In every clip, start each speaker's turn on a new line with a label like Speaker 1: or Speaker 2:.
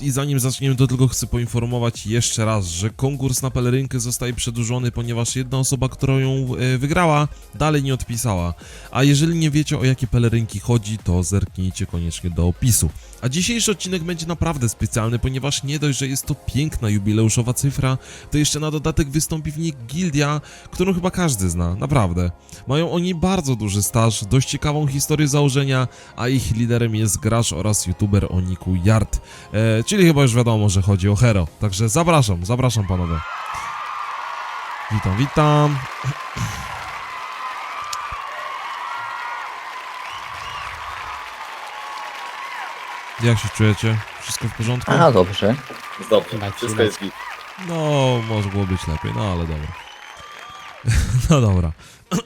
Speaker 1: i zanim zaczniemy to tylko chcę poinformować jeszcze raz, że konkurs na pelerynkę zostaje przedłużony, ponieważ jedna osoba, która ją e, wygrała, dalej nie odpisała. A jeżeli nie wiecie o jakie pelerynki chodzi, to zerknijcie koniecznie do opisu. A dzisiejszy odcinek będzie naprawdę specjalny, ponieważ nie dość, że jest to piękna jubileuszowa cyfra, to jeszcze na dodatek wystąpi w niej gildia, którą chyba każdy zna, naprawdę. Mają oni bardzo duży staż, dość ciekawą historię założenia, a ich liderem jest gracz oraz youtuber o niku Yard. E, czyli chyba już wiadomo, że chodzi o Hero. Także zapraszam, zapraszam panowie. Witam, witam. Jak się czujecie? Wszystko w porządku?
Speaker 2: A, dobrze.
Speaker 3: Dobrze,
Speaker 4: Leci,
Speaker 3: wszystko jest git.
Speaker 1: No, może było być lepiej, no ale dobra. no dobra.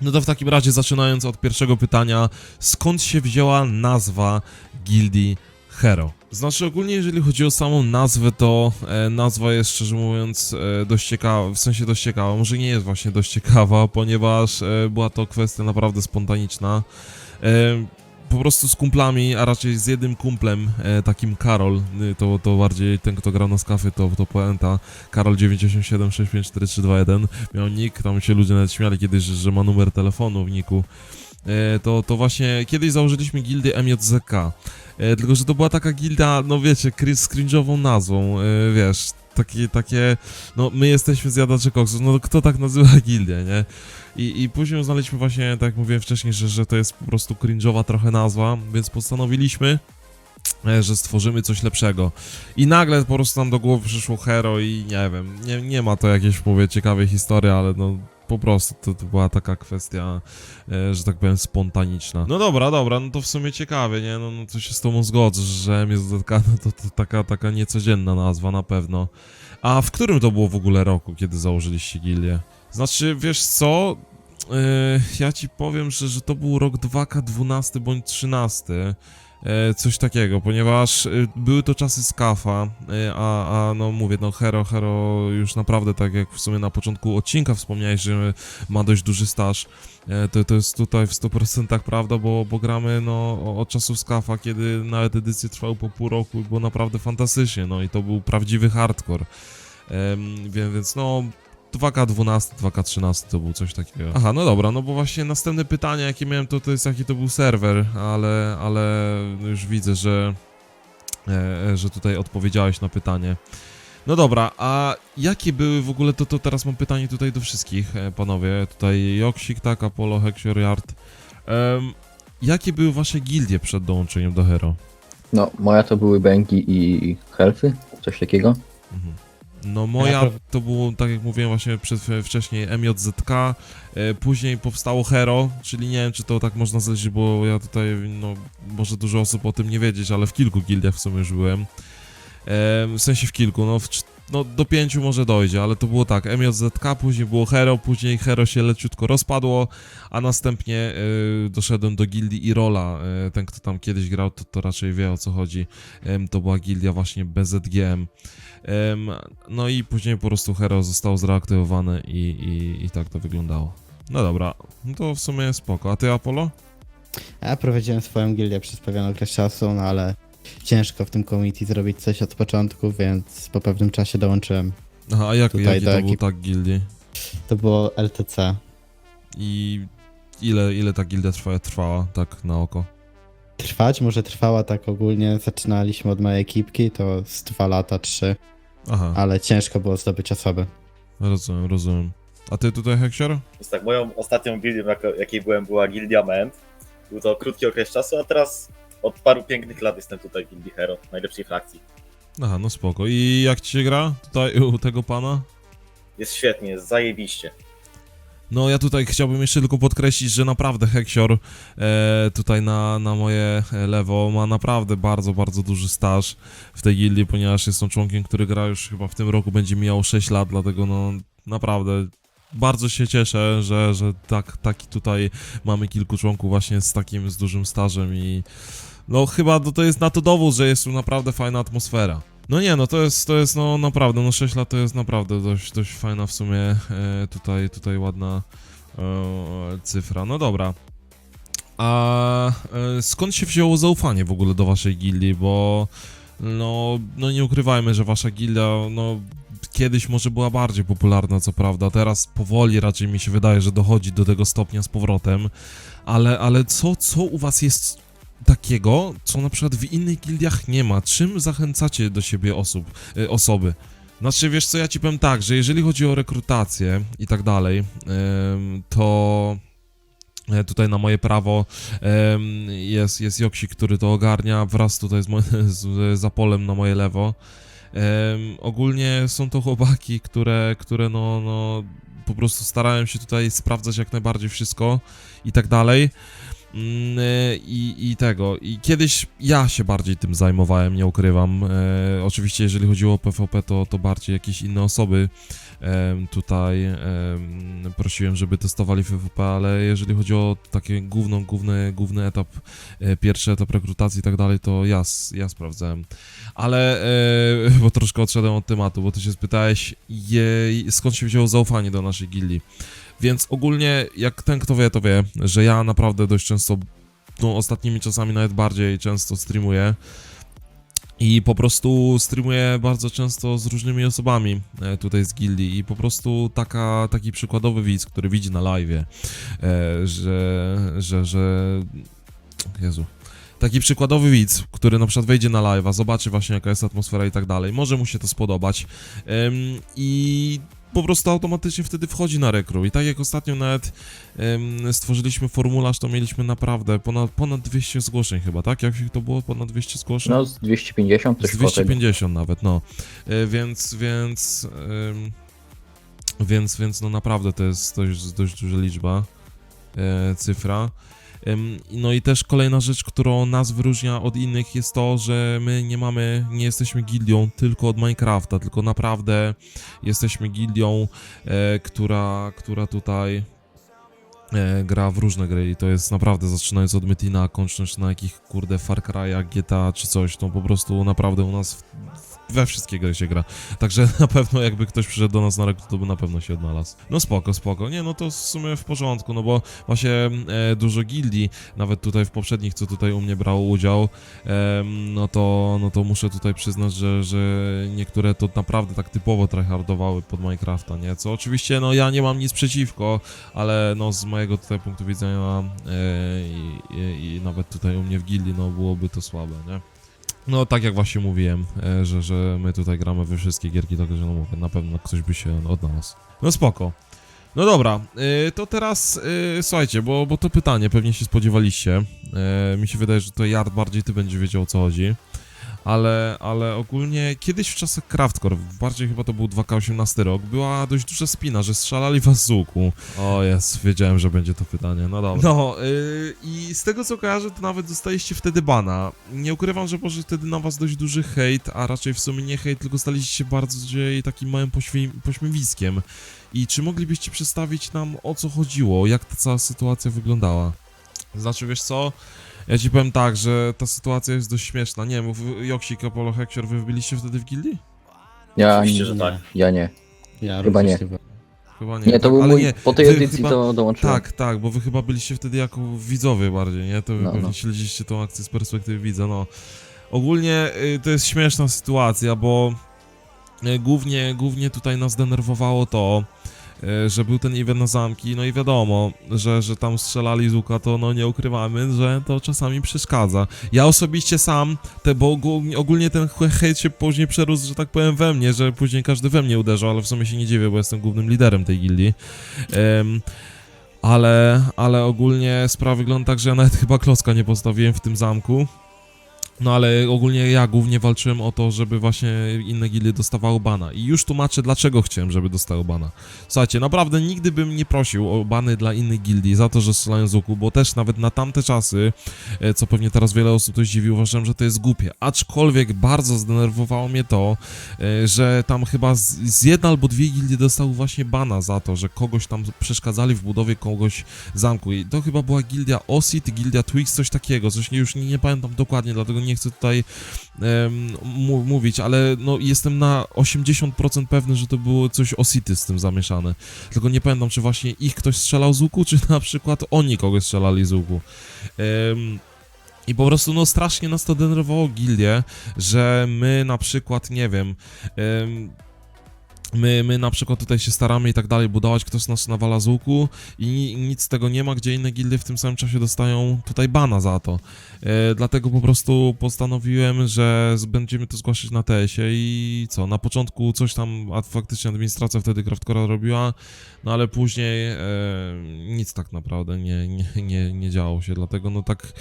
Speaker 1: No to w takim razie zaczynając od pierwszego pytania, skąd się wzięła nazwa gildii Hero? Znaczy ogólnie jeżeli chodzi o samą nazwę, to e, nazwa jest szczerze mówiąc e, dość ciekawa, w sensie dość ciekawa, może nie jest właśnie dość ciekawa, ponieważ e, była to kwestia naprawdę spontaniczna. E, po prostu z kumplami, a raczej z jednym kumplem, e, takim Karol, y, to, to bardziej ten, kto grał na skafy, to, to poenta, Karol 987654321, miał nick, tam się ludzie nawet śmiali kiedyś, że, że ma numer telefonu w niku, e, to, to właśnie kiedyś założyliśmy gildię MJZK, e, tylko, że to była taka gilda, no wiecie, z cringe'ową nazwą, e, wiesz, takie, takie, no my jesteśmy zjadacze koksów, no kto tak nazywa gildię, nie? I, I później uznaliśmy właśnie, tak jak mówiłem wcześniej, że, że to jest po prostu cringe'owa trochę nazwa, więc postanowiliśmy, e, że stworzymy coś lepszego. I nagle po prostu nam do głowy przyszło Hero i nie wiem, nie, nie ma to jakiejś, mówię, ciekawej historii, ale no po prostu to, to była taka kwestia, e, że tak powiem, spontaniczna. No dobra, dobra, no to w sumie ciekawie, nie? No, no to się z tobą zgodzę, że MSZK no to, to taka, taka niecodzienna nazwa na pewno. A w którym to było w ogóle roku, kiedy założyliście gildię? Znaczy, wiesz co? Yy, ja ci powiem, że, że to był rok 2K12 bądź 13. e, Coś takiego, ponieważ y, były to czasy skafa, a, a no mówię, no Hero, Hero już naprawdę tak jak w sumie na początku odcinka wspomniałeś, że ma dość duży staż, e, to, to jest tutaj w 100% prawda, bo, bo gramy no od czasów skafa, kiedy nawet edycje trwały po pół roku i było naprawdę fantastycznie, no i to był prawdziwy hardcore. Więc no 2K12, 2K13 to był coś takiego. Aha, no dobra, no bo właśnie następne pytanie, jakie miałem, to, to jest jaki to był serwer, ale, ale już widzę, że, e, że tutaj odpowiedziałeś na pytanie. No dobra, a jakie były w ogóle, to, to teraz mam pytanie tutaj do wszystkich, e, panowie, tutaj Joksik, tak, Apollo, Hexior, Yard. Jakie były wasze gildie przed dołączeniem do Hero?
Speaker 2: No, moja to były bęki i helfy, coś takiego.
Speaker 1: Mhm. No moja to było, tak jak mówiłem właśnie przed, wcześniej, MJZK, e, później powstało Hero, czyli nie wiem czy to tak można zlecić, bo ja tutaj, no może dużo osób o tym nie wiedzieć, ale w kilku gildiach w sumie już byłem. E, w sensie w kilku, no, w, no do pięciu może dojdzie, ale to było tak, MJZK, później było Hero, później Hero się leciutko rozpadło, a następnie e, doszedłem do gildii Irola, e, ten kto tam kiedyś grał, to, to raczej wie o co chodzi, Em, to była gildia właśnie BZGM. Em, no i później po prostu Hero zostało zreaktywowane i, i, i tak to wyglądało. No dobra, no to w sumie spoko. A ty Apollo?
Speaker 4: Ja prowadziłem swoją gildię przez pewien okres czasu, no ale ciężko w tym community zrobić coś od początku, więc po pewnym czasie dołączyłem.
Speaker 1: Aha, a jak,
Speaker 4: Tutaj
Speaker 1: jaki
Speaker 4: do
Speaker 1: to był
Speaker 4: ekip-
Speaker 1: tak gildii?
Speaker 4: To było LTC.
Speaker 1: I ile, ile ta gildia trwa, trwała, tak na oko?
Speaker 4: Trwać może trwała tak ogólnie, zaczynaliśmy od mojej ekipki, to z dwa lata, trzy,
Speaker 1: Aha,
Speaker 4: ale ciężko było zdobyć osoby.
Speaker 1: rozumiem, rozumiem. A ty tutaj, Heksior?
Speaker 3: Więc tak, moją ostatnią gildią, jako, jakiej byłem, była Gildia Ment. Był to krótki okres czasu, a teraz od paru pięknych lat jestem tutaj w Gildii Hero, najlepszej frakcji.
Speaker 1: Aha, no spoko. I jak ci się gra tutaj u tego pana?
Speaker 3: Jest świetnie, jest zajebiście.
Speaker 1: No ja tutaj chciałbym jeszcze tylko podkreślić, że naprawdę Heksior e, tutaj na, na moje e, lewo ma naprawdę bardzo, bardzo duży staż w tej gildii, ponieważ jest on członkiem, który gra już chyba w tym roku będzie miał 6 lat, dlatego no naprawdę bardzo się cieszę, że, że tak, taki tutaj mamy kilku członków właśnie z takim z dużym stażem i no chyba to, to jest na to dowód, że jest tu naprawdę fajna atmosfera. No nie, no to jest, to jest no naprawdę, no 6 lat to jest naprawdę dość, dość fajna w sumie e, tutaj, tutaj ładna e, cyfra. No dobra. A e, skąd się wzięło zaufanie w ogóle do waszej gildii, bo no, no nie ukrywajmy, że wasza gildia, no kiedyś może była bardziej popularna, co prawda, teraz powoli raczej mi się wydaje, że dochodzi do tego stopnia z powrotem, ale, ale co, co u was jest takiego, co na przykład w innych gildiach nie ma? Czym zachęcacie do siebie osób, y, osoby? Znaczy, wiesz co, ja ci powiem tak, że jeżeli chodzi o rekrutację i tak dalej, to e, tutaj na moje prawo jest, jest Joksi, który to ogarnia, wraz tutaj z, z Zapolem na moje lewo. Ogólnie są to chłopaki, które, które no, no po prostu starałem się tutaj sprawdzać jak najbardziej wszystko i tak dalej. Mm, e, I, I tego. I kiedyś ja się bardziej tym zajmowałem, nie ukrywam. E, oczywiście, jeżeli chodziło o PvP, to, to bardziej jakieś inne osoby em, tutaj em, prosiłem, żeby testowali PvP, ale jeżeli chodzi o taki główną, główny, główny etap, e, pierwszy etap rekrutacji i tak dalej, to ja, ja sprawdzałem. Ale, e, bo troszkę odszedłem od tematu, bo ty się spytałeś, je, skąd się wzięło zaufanie do naszej gildii. Więc ogólnie, jak ten kto wie, to wie, że ja naprawdę dość często, no ostatnimi czasami nawet bardziej często streamuję. I po prostu streamuję bardzo często z różnymi osobami e, tutaj z gildii i po prostu taka, taki przykładowy widz, który widzi na live, e, że, że, że... Jezu. Taki przykładowy widz, który na przykład wejdzie na live'a, zobaczy właśnie jaka jest atmosfera i tak dalej, może mu się to spodobać i po prostu automatycznie wtedy wchodzi na rekru. I tak jak ostatnio nawet em, stworzyliśmy formularz, to mieliśmy naprawdę ponad, ponad 200 zgłoszeń chyba, tak? Jak to było? Ponad 200 zgłoszeń?
Speaker 2: No z 250 coś
Speaker 1: Z
Speaker 2: koło tego.
Speaker 1: 250 nawet, no. E, Więc, więc, ym, więc, więc no naprawdę to jest dość, dość duża liczba, e, cyfra. No i też kolejna rzecz, którą nas wyróżnia od innych jest to, że my nie mamy, nie jesteśmy gildią tylko od Minecrafta, tylko naprawdę jesteśmy gildią, e, która, która tutaj e, gra w różne gry i to jest naprawdę zaczynając od Metina, kończąc na jakich kurde Far Cry'ach, GTA czy coś, to po prostu naprawdę u nas we wszystkie gry się gra. Także na pewno jakby ktoś przyszedł do nas na rekord, to by na pewno się odnalazł. No spoko, spoko. Nie, no to w sumie w porządku, no bo właśnie e, dużo gildii, nawet tutaj w poprzednich, co tutaj u mnie brało udział, em, no to, no to muszę tutaj przyznać, że, że niektóre to naprawdę tak typowo tryhardowały pod Minecrafta, nie? Co oczywiście, no ja nie mam nic przeciwko, ale no z mojego tutaj punktu widzenia e, i, i, i nawet tutaj u mnie w gildii, no byłoby to słabe, nie? No tak jak właśnie mówiłem, e, że, że my tutaj gramy we wszystkie gierki, także no mówię, na pewno ktoś by się odnalazł. No spoko. No dobra, y, to teraz y, słuchajcie, bo, bo to pytanie pewnie się spodziewaliście. E, mi się wydaje, że to Yard bardziej ty będzie wiedział o co chodzi. Ale, ale ogólnie kiedyś w czasach Craftcore, bardziej chyba to był 2K18 rok, była dość duża spina, że strzelali was z łuku. O jest, wiedziałem, że będzie to pytanie, no dobra. No yy, i z tego co kojarzę, to nawet dostaliście wtedy bana. Nie ukrywam, że poszedł wtedy na was dość duży hejt, a raczej w sumie nie hejt, tylko staliście się bardziej takim małym pośmie- pośmiewiskiem. I czy moglibyście przedstawić nam o co chodziło, jak ta cała sytuacja wyglądała? Znaczy, wiesz co? Ja ci powiem tak, że ta sytuacja jest dość śmieszna. Nie wy- Joksik, Apollo, Hexior, wy byliście wtedy w gildii?
Speaker 2: Ja,
Speaker 3: Oczywiście,
Speaker 2: nie,
Speaker 3: że tak.
Speaker 2: ja nie.
Speaker 4: Ja
Speaker 2: Chyba
Speaker 4: również
Speaker 2: nie.
Speaker 4: byłem.
Speaker 1: Chyba nie.
Speaker 2: Nie, to
Speaker 1: tak,
Speaker 2: był
Speaker 1: ale
Speaker 2: mój,
Speaker 1: nie,
Speaker 2: po tej
Speaker 1: wy
Speaker 2: edycji
Speaker 1: chyba-
Speaker 2: to dołączyłem.
Speaker 1: Tak, tak, bo wy chyba byliście wtedy jako widzowie bardziej, nie? To wy
Speaker 2: No,
Speaker 1: pewnie
Speaker 2: no.
Speaker 1: śledziliście tą akcję z perspektywy widza, no. Ogólnie y, to jest śmieszna sytuacja, bo y, głównie, głównie tutaj nas denerwowało to, y, że był ten event na zamki, no i wiadomo, że, że tam strzelali z łuka, to no nie ukrywamy, że to czasami przeszkadza. Ja osobiście sam, te, bo ogólnie- ten he- hejt się później przerósł, że tak powiem, we mnie, że później każdy we mnie uderzał, ale w sumie się nie dziwię, bo jestem głównym liderem tej gildii. Em, ale, ale ogólnie sprawa wygląda tak, że ja nawet chyba klocka nie postawiłem w tym zamku. No ale ogólnie ja głównie walczyłem o to, żeby właśnie inne gildie dostawały bana. I już tłumaczę, dlaczego chciałem, żeby dostały bana. Słuchajcie, naprawdę nigdy bym nie prosił o bany dla innych gildii za to, że strzelają z łuku, bo też nawet na tamte czasy, e, co pewnie teraz wiele osób to zdziwi, uważam, że to jest głupie. Aczkolwiek bardzo zdenerwowało mnie to, e, że tam chyba z, z jedna albo dwie gildie dostały właśnie bana za to, że kogoś tam przeszkadzali w budowie kogoś zamku. I to chyba była gildia Osit, gildia Twix, coś takiego, coś już nie, nie pamiętam dokładnie, dlatego nie chcę tutaj mu- mówić, ale no jestem na 80% pewny, że to było coś Osity z tym zamieszane. Tylko nie pamiętam, czy właśnie ich ktoś strzelał z łuku, czy na przykład oni kogoś strzelali z łuku. Em, I po prostu no strasznie nas to denerwowało gildię, że my na przykład, nie wiem, em, my, my na przykład tutaj się staramy i tak dalej budować, ktoś nas nawala z łuku i ni- nic z tego nie ma, gdzie inne gildie w tym samym czasie dostają tutaj bana za to. E, dlatego po prostu postanowiłem, że będziemy to zgłaszać na TS-ie i co, na początku coś tam, a faktycznie administracja wtedy Craftcora robiła, no ale później e, nic tak naprawdę nie, nie, nie, nie działo się, dlatego no tak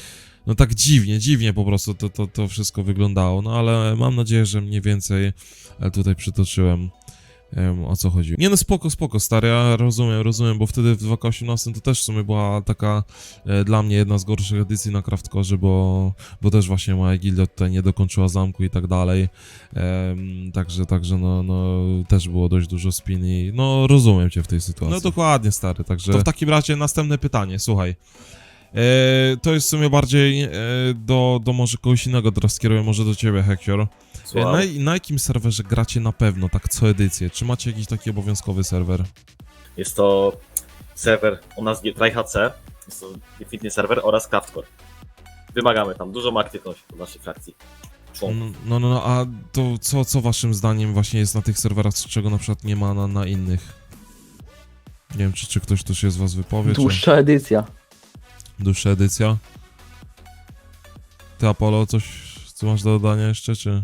Speaker 1: no tak dziwnie, dziwnie po prostu to, to, to wszystko wyglądało, no ale mam nadzieję, że mniej więcej e, tutaj przytoczyłem em, o co chodzi. Nie no spoko, spoko stary, ja rozumiem, rozumiem, bo wtedy w 2018 to też w sumie była taka e, dla mnie jedna z gorszych edycji na Craftcorze, bo, bo też właśnie moja gildia tutaj nie dokończyła zamku i tak dalej, także, także no, no też było dość dużo spin i no rozumiem cię w tej sytuacji. No dokładnie stary, także... To w takim razie następne pytanie, słuchaj. E, to jest w sumie bardziej e, do, do może kogoś innego, teraz skieruję może do ciebie, Hekior.
Speaker 3: Słucham.
Speaker 1: na, na jakim serwerze gracie na pewno, tak co edycję? Czy macie jakiś taki obowiązkowy serwer?
Speaker 3: Jest to serwer o nazwie TryHC, jest to Infinity Server oraz Craftcore. Wymagamy tam dużą aktywność od naszej frakcji. Członków.
Speaker 1: No, no, no, no a to co, co waszym zdaniem właśnie jest na tych serwerach, czego na przykład nie ma na, na innych? Nie wiem, czy, czy ktoś tu się z was wypowie, czy...
Speaker 2: Dłuższa edycja.
Speaker 1: Dłuższa edycja? Ty, Apollo, coś, co masz do dodania jeszcze, czy...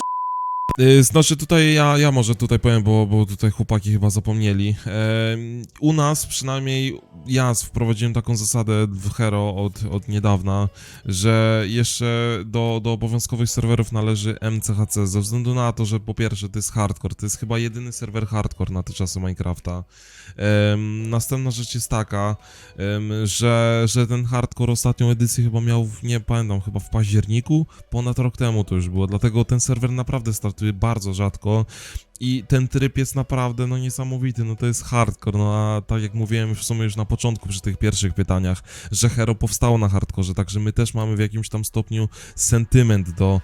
Speaker 1: Znaczy tutaj ja, ja może tutaj powiem, bo, bo tutaj chłopaki chyba zapomnieli. U nas przynajmniej ja wprowadziłem taką zasadę w Hero od, od niedawna, że jeszcze do, do obowiązkowych serwerów należy MCHC, ze względu na to, że po pierwsze to jest hardcore, to jest chyba jedyny serwer hardcore na te czasy Minecrafta. Następna rzecz jest taka, że, że ten hardcore ostatnią edycję chyba miał, nie pamiętam, chyba w październiku, ponad rok temu to już było, dlatego ten serwer naprawdę startuje bardzo rzadko i ten tryb jest naprawdę no niesamowity, no to jest hardcore, no a tak jak mówiłem w sumie już na początku przy tych pierwszych pytaniach, że Hero powstało na hardkorze, także my też mamy w jakimś tam stopniu sentyment do,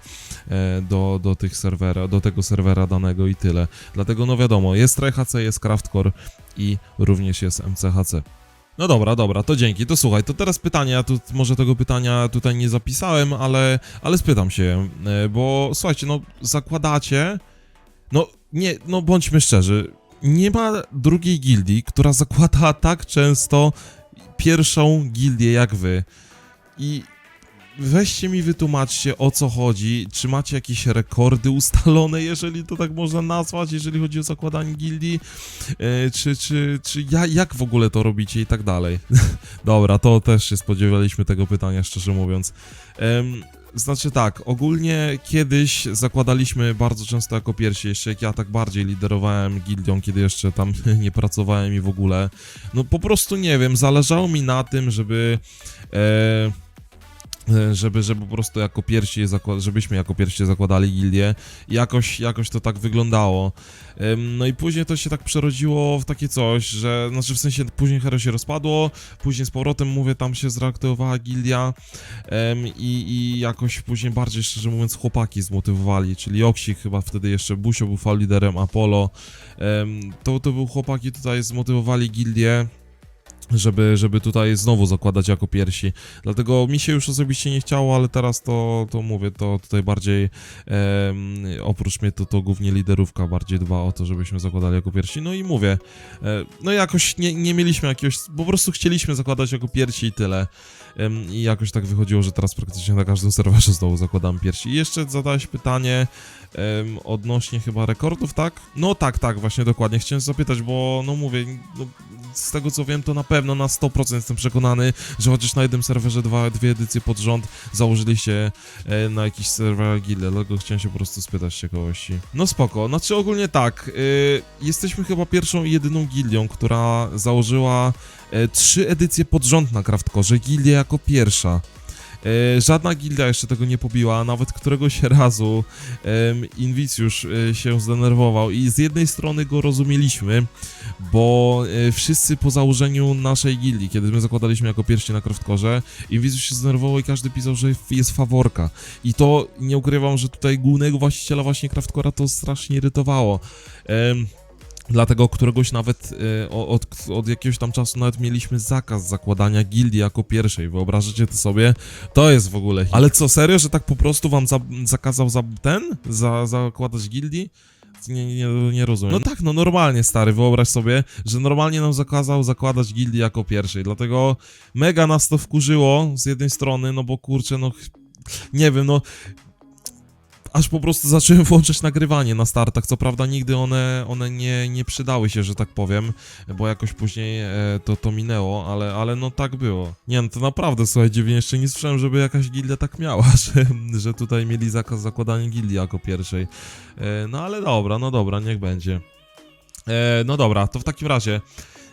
Speaker 1: e, do, do tych serwera, do tego serwera danego i tyle. Dlatego no wiadomo, jest TryHC, jest Craftcore i również jest MCHC. No dobra, dobra, to dzięki. To słuchaj, to teraz pytanie, ja tu może tego pytania tutaj nie zapisałem, ale, ale spytam się, e, bo słuchajcie, no zakładacie, no nie, no bądźmy szczerzy, nie ma drugiej gildii, która zakłada tak często pierwszą gildię jak wy. I weźcie mi wytłumaczcie o co chodzi, czy macie jakieś rekordy ustalone, jeżeli to tak można nazwać, jeżeli chodzi o zakładanie gildii, e, czy, czy, czy ja, jak w ogóle to robicie i tak dalej. Dobra, to też się spodziewaliśmy tego pytania, szczerze mówiąc. Znaczy tak, ogólnie kiedyś zakładaliśmy bardzo często jako pierwsi, jeszcze jak ja tak bardziej liderowałem gildią, kiedy jeszcze tam nie pracowałem i w ogóle. No po prostu nie wiem, zależało mi na tym, żeby... E, żeby, żeby po prostu jako pierwsi, żebyśmy jako pierwsi zakładali gildię. Jakoś, jakoś to tak wyglądało. No i później to się tak przerodziło w takie coś, że, znaczy w sensie później Hero się rozpadło, później z powrotem, mówię, tam się zreaktywowała gildia. I, i jakoś później bardziej, szczerze mówiąc, chłopaki zmotywowali, czyli Oksik chyba wtedy jeszcze, Busio był liderem, Apollo, to, to był chłopaki tutaj zmotywowali gildię, żeby, żeby tutaj znowu zakładać jako piersi. Dlatego mi się już osobiście nie chciało, ale teraz to, to mówię, to tutaj bardziej oprócz mnie to, to głównie liderówka bardziej dba o to, żebyśmy zakładali jako piersi. No i mówię, e, no jakoś nie, nie mieliśmy jakiegoś, po prostu chcieliśmy zakładać jako piersi i tyle. I jakoś tak wychodziło, że teraz praktycznie na każdym serwerze znowu zakładam piersi. I jeszcze zadałeś pytanie odnośnie chyba rekordów, tak? No tak, tak, właśnie dokładnie. Chciałem zapytać, bo no mówię, no, z tego co wiem, to na pewno na 100% jestem przekonany, że chociaż na jednym serwerze dwa, dwie edycje pod rząd założyliście e, na jakiś serwer gildę, dlatego chciałem się po prostu spytać z ciekawości. No spoko, znaczy ogólnie tak, y, jesteśmy chyba pierwszą i jedyną gildią, która założyła e, trzy edycje pod rząd na Craftkorze, gildia jako pierwsza. E, żadna gildia jeszcze tego nie pobiła, nawet któregoś razu em, Inwicjusz e, się zdenerwował i z jednej strony go rozumieliśmy, bo e, wszyscy po założeniu naszej gildii, kiedy my zakładaliśmy jako pierwsi na Craftkorze, Inwicjusz się zdenerwował i każdy pisał, że jest faworka. I to nie ukrywam, że tutaj głównego właściciela właśnie Craftkora to strasznie irytowało. Dlatego któregoś nawet y, od, od jakiegoś tam czasu nawet mieliśmy zakaz zakładania gildii jako pierwszej. Wyobrażacie to sobie? To jest w ogóle. hit. Ale co, serio, że tak po prostu wam za, zakazał za ten? Za, zakładać gildii? Nie, nie, nie rozumiem. No tak, no normalnie, stary, wyobraź sobie, że normalnie nam zakazał zakładać gildię jako pierwszej. Dlatego mega nas to wkurzyło z jednej strony, no bo kurczę, no nie wiem, no aż po prostu zacząłem włączać nagrywanie na startach. Co prawda nigdy one, one nie, nie przydały się, że tak powiem, bo jakoś później e, to, to minęło, ale, ale no tak było. Nie no, to naprawdę, słuchajcie, jeszcze nie słyszałem, żeby jakaś gildia tak miała, że, że tutaj mieli zakaz zakładania gildii jako pierwszej. E, no ale dobra, no dobra, niech będzie. E, no dobra, to w takim razie...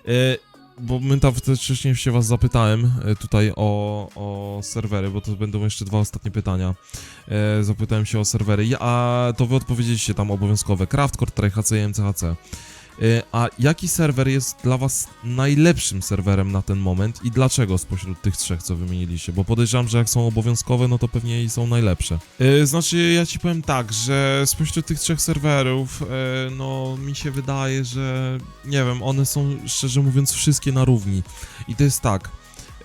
Speaker 1: E, bo my tam wcześniej się was zapytałem e, tutaj o, o serwery, bo to będą jeszcze dwa ostatnie pytania. E, zapytałem się o serwery, a to wy odpowiedzieliście tam obowiązkowe. Craftcore, TryHC i MCHC. E, a jaki serwer jest dla was najlepszym serwerem na ten moment i dlaczego spośród tych trzech, co wymieniliście? Bo podejrzewam, że jak są obowiązkowe, no to pewnie i są najlepsze. E, znaczy, ja ci powiem tak, że spośród tych trzech serwerów, e, no mi się wydaje, że nie wiem, one są szczerze mówiąc wszystkie na równi. I to jest tak.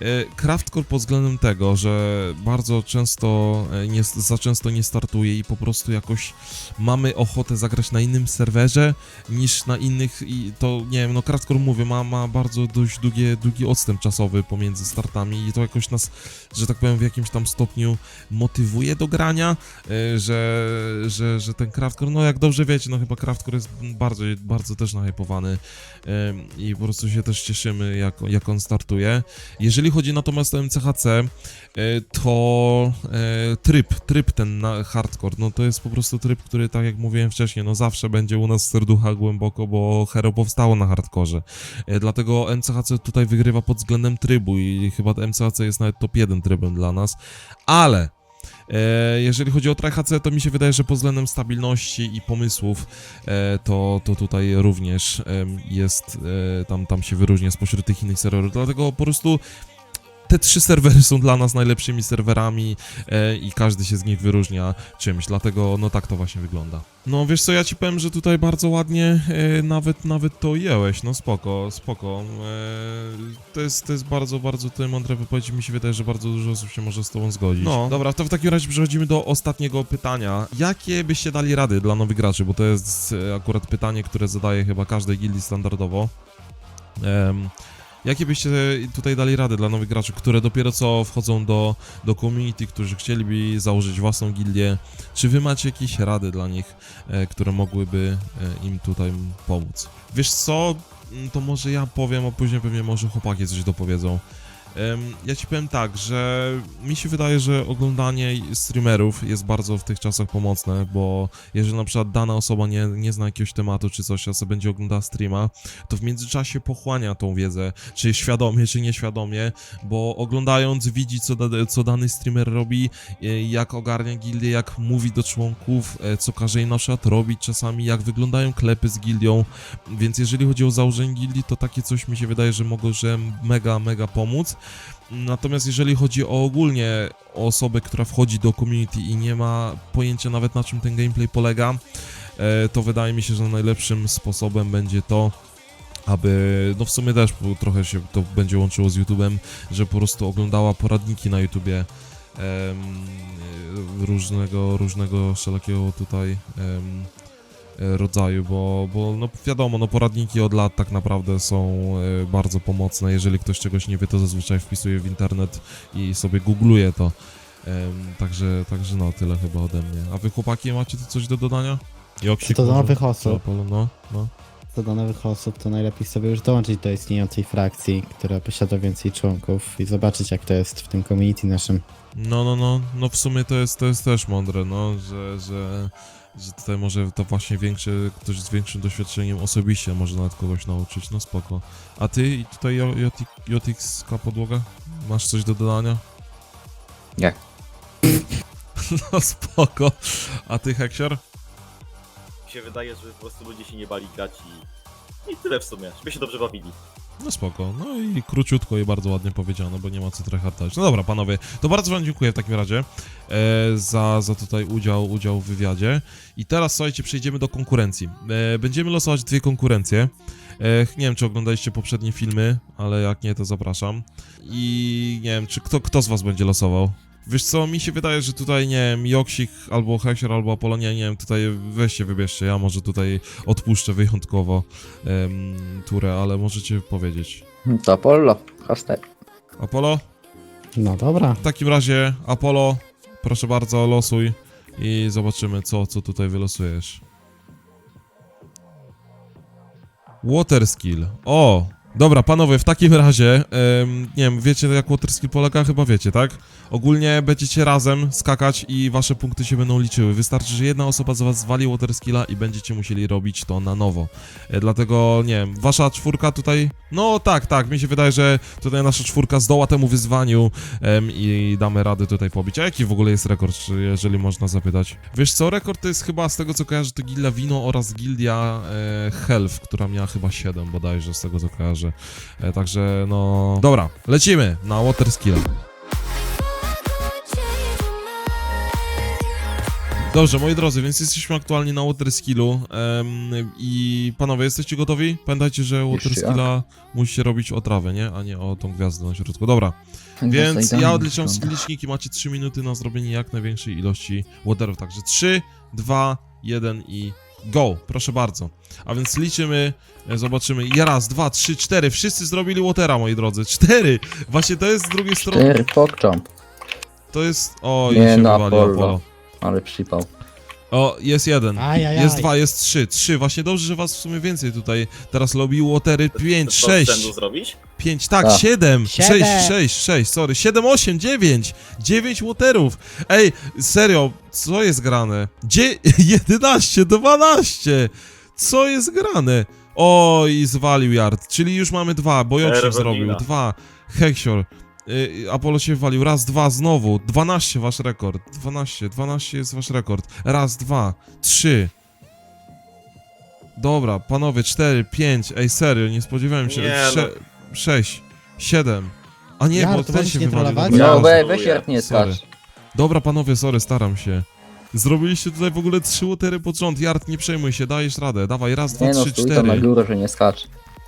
Speaker 1: E, Craftcore pod względem tego, że bardzo często e, nie, za często nie startuje i po prostu jakoś mamy ochotę zagrać na innym serwerze niż na innych i to nie wiem, no Craftcore mówię, ma, ma bardzo dość długie, długi odstęp czasowy pomiędzy startami i to jakoś nas, że tak powiem, w jakimś tam stopniu motywuje do grania, e, że, że, że ten Craftcore, no jak dobrze wiecie, no chyba Craftcore jest bardzo, bardzo też nahypowany i po prostu się też cieszymy, jak, jak on startuje. Jeżeli chodzi natomiast o MCHC, e, to e, tryb, tryb ten hardcore, no to jest po prostu tryb, który tak jak mówiłem wcześniej, no zawsze będzie u nas serducha głęboko, bo Hero powstało na hardkorze. E, Dlatego MCHC tutaj wygrywa pod względem trybu i chyba MCHC jest nawet top 1 trybem dla nas, ale jeżeli chodzi o TryHC, to mi się wydaje, że pod względem stabilności i pomysłów to, to tutaj również jest, tam, tam się wyróżnia spośród tych innych serwerów, dlatego po prostu te trzy serwery są dla nas najlepszymi serwerami e, i każdy się z nich wyróżnia czymś, dlatego no tak to właśnie wygląda. No wiesz co, ja ci powiem, że tutaj bardzo ładnie e, nawet nawet to ujęłeś, no spoko, spoko. E, to, jest, to jest bardzo, bardzo tutaj mądre wypowiedzi, mi się wydaje, że bardzo dużo osób się może z tobą zgodzić. No, dobra, to w takim razie przechodzimy do ostatniego pytania. Jakie byście dali rady dla nowych graczy, bo to jest e, akurat pytanie, które zadaje chyba każdej gildii standardowo. Em, Jakie byście tutaj dali rady dla nowych graczy, które dopiero co wchodzą do, do community, którzy chcieliby założyć własną gildię? Czy wy macie jakieś rady dla nich, e, które mogłyby e, im tutaj pomóc? Wiesz co? Mm, To może ja powiem, a później pewnie może chłopaki coś dopowiedzą. Ja ci powiem tak, że mi się wydaje, że oglądanie streamerów jest bardzo w tych czasach pomocne, bo jeżeli na przykład dana osoba nie, nie zna jakiegoś tematu czy coś, a sobie będzie oglądała streama, to w międzyczasie pochłania tą wiedzę, czy świadomie, czy nieświadomie, bo oglądając widzi, co, da, co dany streamer robi, e, jak ogarnia gildię, jak mówi do członków, e, co każe im na przykład robić czasami, jak wyglądają klepy z gildią, więc jeżeli chodzi o założenie gildii, to takie coś mi się wydaje, że może mega, mega pomóc. Natomiast jeżeli chodzi o ogólnie o osobę, która wchodzi do community i nie ma pojęcia nawet na czym ten gameplay polega, e, to wydaje mi się, że najlepszym sposobem będzie to, aby, no w sumie też trochę się to będzie łączyło z YouTube'em, że po prostu oglądała poradniki na YouTubie różnego, różnego wszelakiego tutaj em, rodzaju, bo, bo no wiadomo, no poradniki od lat tak naprawdę są e, bardzo pomocne. Jeżeli ktoś czegoś nie wie, to zazwyczaj wpisuje w internet i sobie googluje to. Także, także no, tyle chyba ode mnie. A wy chłopaki macie tu coś do dodania? Joksik
Speaker 4: Co do nowych osób.
Speaker 1: No, no.
Speaker 4: Co do nowych osób, to najlepiej sobie już dołączyć do istniejącej frakcji, która posiada więcej członków i zobaczyć jak to jest w tym community naszym.
Speaker 1: No, no, no, no w sumie to jest, to jest też mądre, no, że, że, że tutaj może to właśnie większy, ktoś z większym doświadczeniem osobiście może nawet kogoś nauczyć, no spoko. A ty i tutaj Jotix-ka podłoga? Masz coś do dodania?
Speaker 2: Nie.
Speaker 1: No spoko. A ty, Heksior?
Speaker 3: Mi się wydaje, że po prostu ludzie się nie bali grać i, i tyle w sumie, żeby się dobrze bawili.
Speaker 1: No spoko. No i króciutko i bardzo ładnie powiedziano, bo nie ma co tryhardać. No dobra, panowie, to bardzo wam dziękuję w takim razie e, za, za tutaj udział, udział w wywiadzie. I teraz, słuchajcie, przejdziemy do konkurencji. E, będziemy losować dwie konkurencje. E, nie wiem, czy oglądaliście poprzednie filmy, ale jak nie, to zapraszam. I nie wiem, czy kto, kto z was będzie losował? Wiesz co, mi się wydaje, że tutaj, nie wiem, Joksik albo Hesior albo Apolonia, nie wiem, tutaj weźcie, wybierzcie, ja może tutaj odpuszczę wyjątkowo em, turę, ale możecie powiedzieć.
Speaker 2: To Apollo, hashtag.
Speaker 1: Apollo?
Speaker 4: No dobra.
Speaker 1: W takim razie, Apollo, proszę bardzo, losuj i zobaczymy, co, co tutaj wylosujesz. Water skill. O! Dobra, panowie, w takim razie, nie wiem, wiecie jak water skill polega? Chyba wiecie, tak? Ogólnie będziecie razem skakać i wasze punkty się będą liczyły. Wystarczy, że jedna osoba z was zwali water skilla i będziecie musieli robić to na nowo. E, dlatego, nie wiem, wasza czwórka tutaj, no tak, tak, mi się wydaje, że tutaj nasza czwórka zdoła temu wyzwaniu i damy radę tutaj pobić. A jaki w ogóle jest rekord, jeżeli można zapytać? Wiesz co, rekord to jest chyba z tego co kojarzę, to Gildia Wino oraz Gildia e, Health, która miała chyba 7 bodajże, z tego co kojarzę. E, także no... Dobra, lecimy na Water Skill. Dobrze, moi drodzy, więc jesteśmy aktualnie na Water Skillu em, i panowie, jesteście gotowi? Pamiętajcie, że Water
Speaker 2: Jeszcze
Speaker 1: Skilla musicie robić o trawę, nie? A nie o tą gwiazdę na środku. Dobra, więc ja odliczam liczniki, macie 3 minuty na zrobienie jak największej ilości waterów, także 3, 2, 1 i go, proszę bardzo. A więc liczymy, e, zobaczymy, ja raz, dwa, trzy, cztery, wszyscy zrobili watera, moi drodzy, cztery! Właśnie to jest z drugiej strony,
Speaker 2: Cztery pokczam,
Speaker 1: to jest, o, i
Speaker 2: Nie,
Speaker 1: się wywalił
Speaker 2: Apollo.
Speaker 1: Apollo.
Speaker 2: ale przypał.
Speaker 1: O, jest jeden.
Speaker 4: Ajajaj.
Speaker 1: Jest dwa, jest trzy. Trzy, właśnie dobrze, że was w sumie więcej tutaj teraz lobby watery. Pięć,
Speaker 3: To z rzędu
Speaker 1: sześć,
Speaker 3: zrobić?
Speaker 1: pięć, tak,
Speaker 2: Tak.
Speaker 1: siedem,
Speaker 4: Siedem.
Speaker 1: sześć, sześć, sześć, sorry, siedem, osiem, dziewięć, dziewięć waterów. Ej, serio, co jest grane? Dzie 11, 12, co jest grane? O, i zwalił yard, czyli już mamy dwa, bo
Speaker 3: Erwinina.
Speaker 1: zrobił, dwa, Heksior, y, Y, Apollo się walił. Raz, dwa, znowu. 12 wasz rekord. 12, 12 jest wasz rekord. Raz, dwa, trzy. Dobra, panowie, 4, 5, ej serio, nie spodziewałem się.
Speaker 3: Nie,
Speaker 1: no. 6, 7. A nie,
Speaker 4: Jarek,
Speaker 1: bo
Speaker 4: to
Speaker 1: ten się
Speaker 4: nie
Speaker 1: wywalił.
Speaker 4: trollować?
Speaker 1: Dobra,
Speaker 2: No
Speaker 1: nieważne.
Speaker 2: we, weź Jart nie
Speaker 1: Sorry. Dobra, panowie, sorry, staram się. Zrobiliście tutaj w ogóle trzy łotery pod rząd. Jart, nie przejmuj się, dajesz radę. Dawaj, raz, dwa,
Speaker 2: no,
Speaker 1: trzy,
Speaker 2: stój to na
Speaker 1: cztery.
Speaker 2: górę, że nie skacz.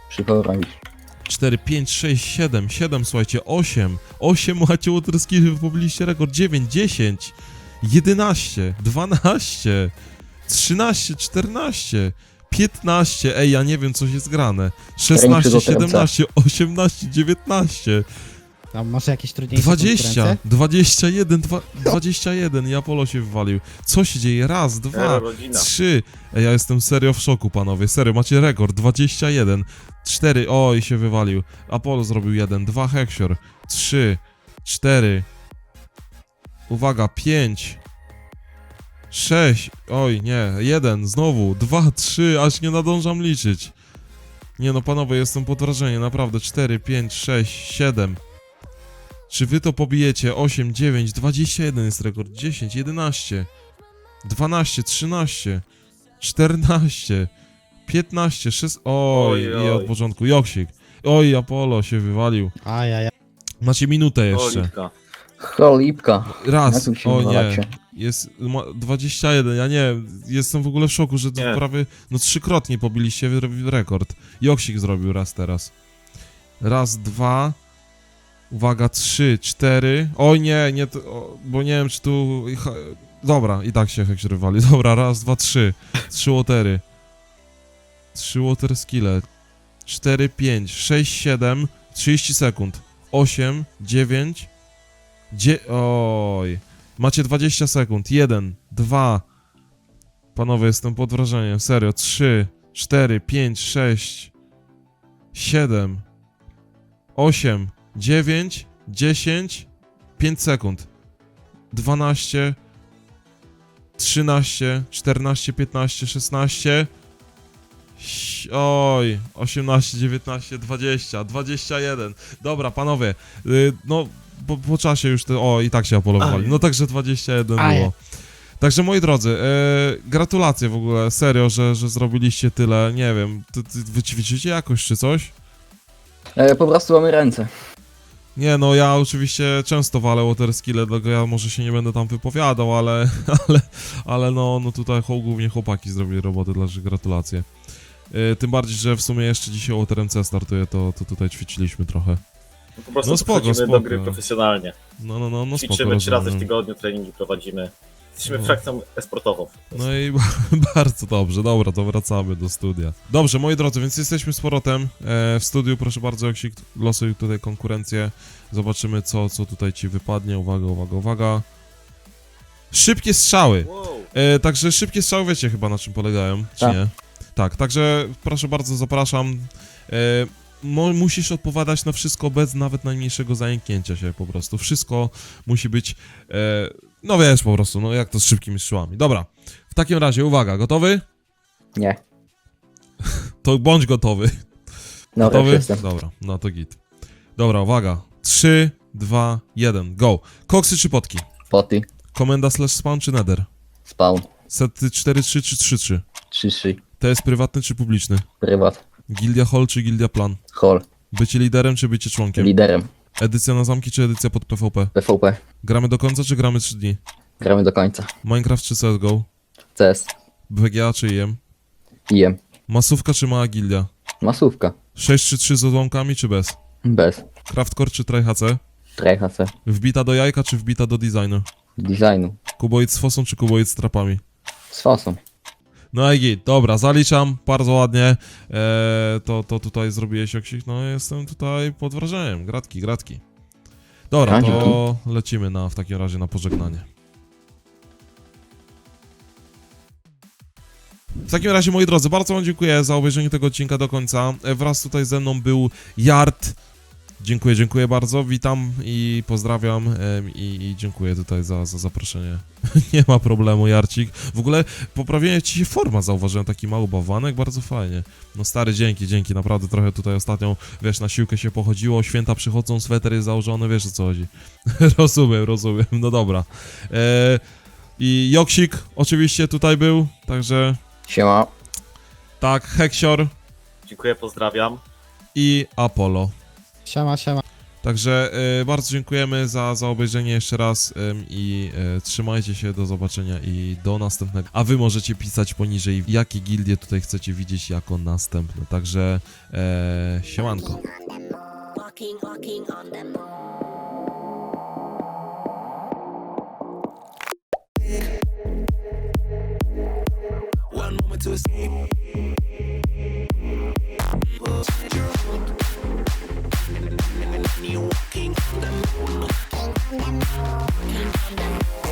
Speaker 2: Przypomnij.
Speaker 1: 4, 5, 6, 7, 7, słuchajcie, 8, 8 macie łotrski, pobiliście rekord, 9, 10, 11, 12, 13, 14, 15, ej, ja nie wiem, co jest grane, 16, 17, 18, 19,
Speaker 4: a może jakieś trudniejsze
Speaker 1: 20,
Speaker 4: konkurencje?
Speaker 1: 21, dwa- 21 i Apollo się wywalił. Co się dzieje? Raz, dwa,
Speaker 3: rodzina.
Speaker 1: trzy. Ej, ja jestem serio w szoku, panowie. Serio, macie rekord. 21, 4, oj, się wywalił. Apollo zrobił jeden, dwa Heksior, 3, 4. Uwaga, 5. 6, oj nie, jeden, znowu, 2, 3, aż nie nadążam liczyć. Nie no, panowie, jestem pod wrażeniem, naprawdę. 4, 5, 6, 7. Czy wy to pobijecie? 8, 9, 21 jest rekord, 10, 11, 12, 13, 14, 15, 6. Oj,
Speaker 3: Oj,
Speaker 1: i
Speaker 3: oj.
Speaker 1: od początku. Joksik. Oj, Apollo się wywalił.
Speaker 4: Ajajaj.
Speaker 1: Macie minutę jeszcze.
Speaker 3: Litka.
Speaker 2: Cholipka.
Speaker 1: Raz.
Speaker 2: tym się
Speaker 1: O nie.
Speaker 2: wywalacie.
Speaker 1: Jest ma 21, ja nie, jestem w ogóle w szoku, że
Speaker 3: Nie.
Speaker 1: prawie, no trzykrotnie pobiliście wy- rekord. Joksik zrobił raz teraz. Raz, dwa, uwaga, trzy, cztery, oj nie, nie, to, o, bo nie wiem czy tu, dobra, i tak się heks rywali, dobra, raz, dwa, trzy, trzy łotery. Trzy water skille. 4, 5, 6, 7, 30 sekund. 8, 9, dzie... Oj. Macie 20 sekund. 1, 2. Panowie, jestem pod wrażeniem. Serio. 3, 4, 5, 6, 7, 8, 9, 10, 5 sekund. 12, 13, 14, 15, 16. Ś- Oj, 18, 19, 20, 21. Dobra, panowie, y, no po, po czasie już te. O, i tak się apolowali. No także 21
Speaker 4: Aj.
Speaker 1: było. Także moi drodzy, e, gratulacje w ogóle, serio, że, że zrobiliście tyle. Nie wiem, ty, ty, wy ćwiczycie jakoś czy coś?
Speaker 2: E, po prostu mamy ręce.
Speaker 1: Nie, no ja oczywiście często walę waterskille, dlatego ja może się nie będę tam wypowiadał, ale, ale, ale no, no tutaj głównie chłopaki zrobili robotę, dla gratulacje. Yy, tym bardziej, że w sumie jeszcze dzisiaj Water MC startuje, to, to tutaj ćwiczyliśmy trochę.
Speaker 3: No, po prostu
Speaker 1: No spoko, spoko.
Speaker 3: do gry profesjonalnie.
Speaker 1: No, no, no, no spoko,
Speaker 3: Ćwiczymy trzy razy w tygodniu, treningi prowadzimy. Jesteśmy
Speaker 1: No.
Speaker 3: frakcją esportową.
Speaker 1: No i bardzo dobrze, dobra, to wracamy do studia. Dobrze, moi drodzy, więc jesteśmy z powrotem e, w studiu, proszę bardzo, jak się losuj tutaj konkurencję, zobaczymy co, co tutaj ci wypadnie, uwaga, uwaga, uwaga. Szybkie strzały,
Speaker 3: Wow.
Speaker 1: e, także szybkie strzały wiecie chyba na czym polegają, czy
Speaker 2: Tak.
Speaker 1: nie? Tak, także proszę bardzo, zapraszam. E, mo, musisz odpowiadać na wszystko bez nawet najmniejszego zajęknięcia się po prostu, wszystko musi być, e, no wiesz po prostu, no jak to z szybkimi strzałami. Dobra, w takim razie, uwaga, gotowy?
Speaker 2: Nie.
Speaker 1: To bądź gotowy.
Speaker 2: No,
Speaker 1: Gotowy?
Speaker 2: jestem.
Speaker 1: Dobra, no to git. Dobra, uwaga. 3, 2, 1, go. Koksy czy potki?
Speaker 2: Poty.
Speaker 1: Komenda slash spawn czy nether?
Speaker 2: Spawn.
Speaker 1: Sety 4, 3 czy 3, 3?
Speaker 2: 3-3.
Speaker 1: To jest prywatny czy publiczny?
Speaker 2: Prywat.
Speaker 1: Gildia hall czy gildia plan?
Speaker 2: Hall.
Speaker 1: Bycie liderem czy bycie członkiem?
Speaker 2: Liderem.
Speaker 1: Edycja na zamki czy edycja pod PvP?
Speaker 2: PvP.
Speaker 1: Gramy do końca czy gramy 3 dni?
Speaker 2: Gramy do końca.
Speaker 1: Minecraft czy CSGO?
Speaker 2: CS.
Speaker 1: BGA czy IM?
Speaker 2: IM.
Speaker 1: Masówka czy mała gildia?
Speaker 2: Masówka.
Speaker 1: 6 czy 3 z odłamkami czy bez?
Speaker 2: Bez.
Speaker 1: Craftcore czy TryHC?
Speaker 2: TryHC.
Speaker 1: Wbita do jajka czy wbita do designu?
Speaker 2: Designu.
Speaker 1: Kuboid z fosą czy kuboid z trapami?
Speaker 2: Z fosą.
Speaker 1: No i git, dobra, zaliczam, bardzo ładnie. Eee, to, to tutaj zrobiłeś oksik, no jestem tutaj pod wrażeniem. Gratki, gratki. Dobra,
Speaker 2: A,
Speaker 1: to lecimy na, w takim razie na pożegnanie. W takim razie, moi drodzy, bardzo Wam dziękuję za obejrzenie tego odcinka do końca. E, Wraz tutaj ze mną był Yard. Dziękuję, dziękuję bardzo. Witam i pozdrawiam i, i dziękuję tutaj za, za zaproszenie. Nie ma problemu, Jarcik. W ogóle poprawienie ci się forma, zauważyłem, taki mały bałwanek, bardzo fajnie. No stary, dzięki, dzięki, naprawdę trochę tutaj ostatnio, wiesz, na siłkę się pochodziło, święta przychodzą, sweter jest założony, wiesz o co chodzi. rozumiem, rozumiem, no dobra. E, I Joksik oczywiście tutaj był, także
Speaker 2: Siema.
Speaker 1: tak, Heksior
Speaker 3: Dziękuję, pozdrawiam.
Speaker 1: i Apollo.
Speaker 4: Siema, siema.
Speaker 1: Także e, bardzo dziękujemy za, za obejrzenie jeszcze raz i e, trzymajcie się, do zobaczenia i do następnego. A wy możecie pisać poniżej, jakie gildie tutaj chcecie widzieć jako następne. Także e, siemanko.
Speaker 5: Walking, walking on them.
Speaker 6: One moment to escape. You're me walking on the moon. Walking on the moon.